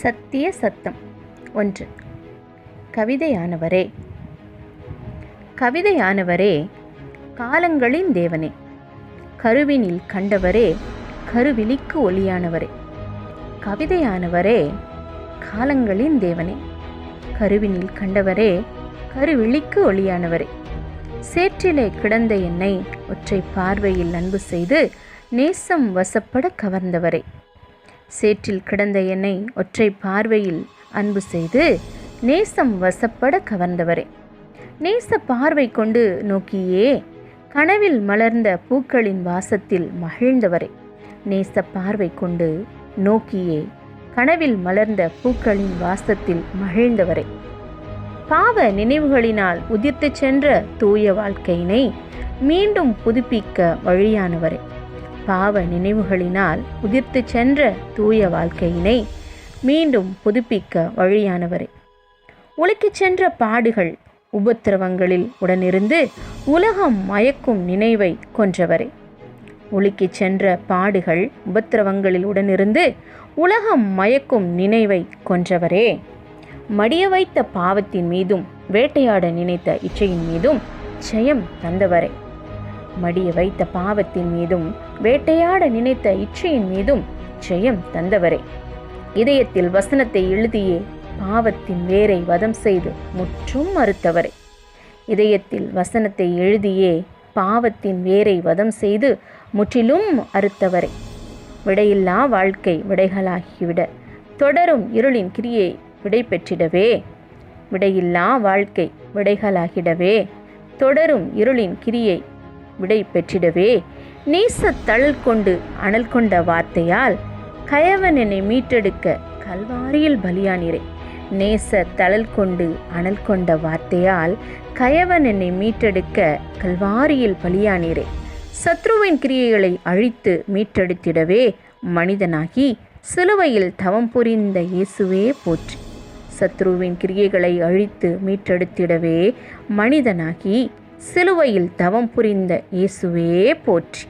சத்திய சத்தம். ஒன்று. கவிதையானவரே. கவிதையானவரே காலங்களின் தேவனே. கருவினில் கண்டவரே கருவிழிக்கு ஒளியானவரே. கவிதையானவரே காலங்களின் தேவனே. கருவினில் கண்டவரே கருவிழிக்கு ஒளியானவரே. சேற்றிலே கிடந்த என்னை ஒற்றை பார்வையில் அன்பு செய்து நேசம் வசப்பட கவர்ந்தவரே. சேற்றில் கிடந்த என்னை ஒற்றை பார்வையில் அன்பு செய்து நேசம் வசப்பட கவர்ந்தவரே. நேச பார்வை கொண்டு நோக்கியே கனவில் மலர்ந்த பூக்களின் வாசத்தில் மகிழ்ந்தவரே. நேச பார்வை கொண்டு நோக்கியே கனவில் மலர்ந்த பூக்களின் வாசத்தில் மகிழ்ந்தவரே. பாவ நினைவுகளினால் உதிர்த்து சென்ற தூய வாழ்க்கையினை மீண்டும் புதுப்பிக்க வழியானவரே. பாவ நினைவுகளினால் உதிர்த்து சென்ற தூய வாழ்க்கையினை மீண்டும் புதுப்பிக்க வழியானவரே. உலுக்கிச் சென்ற பாடுகள் உபத்திரவங்களில் உடனிருந்து உலகம் மயக்கும் நினைவை கொன்றவரே. உலுக்கிச் சென்ற பாடுகள் உபத்திரவங்களில் உடனிருந்து உலகம் மயக்கும் நினைவை கொன்றவரே. மடிய வைத்த பாவத்தின் மீதும் வேட்டையாட நினைத்த இச்சையின் மீதும் ஜெயம் தந்தவரே. மடிய வைத்த பாவத்தின் மீதும் வேட்டையாட நினைத்த இச்சையின் மீதும் ஜெயம் தந்தவரே. இதயத்தில் வசனத்தை எழுதியே பாவத்தின் வேரை வதம் செய்து முற்றும் மறுத்தவரே. இதயத்தில் வசனத்தை எழுதியே பாவத்தின் வேரை வதம் செய்து முற்றிலும் அறுத்தவரே. விடையில்லா வாழ்க்கை விடைகளாகிவிட தொடரும் இருளின் கிரியை விடை பெற்றிடவே விடையில்லா வாழ்க்கை விடைகளாகிடவே தொடரும் இருளின் கிரியை விடை பெற்றிடவே நேச கொண்டு அனல் கொண்ட வார்த்தையால் கயவன் என்னை மீட்டெடுக்க கல்வாரியில் பலியானிரே. நேச தழல் கொண்டு அனல் கொண்ட வார்த்தையால் கயவன் என்னை மீட்டெடுக்க கல்வாரியில் பலியானிறே சத்ருவின் கிரியைகளை அழித்து மீட்டெடுத்திடவே மனிதனாகி சிலுவையில் தவம் புரிந்த இயேசுவே போற்றி. சத்ருவின் கிரியைகளை அழித்து மீட்டெடுத்திடவே மனிதனாகி சிலுவையில் தவம் புரிந்த இயேசுவே போற்றி.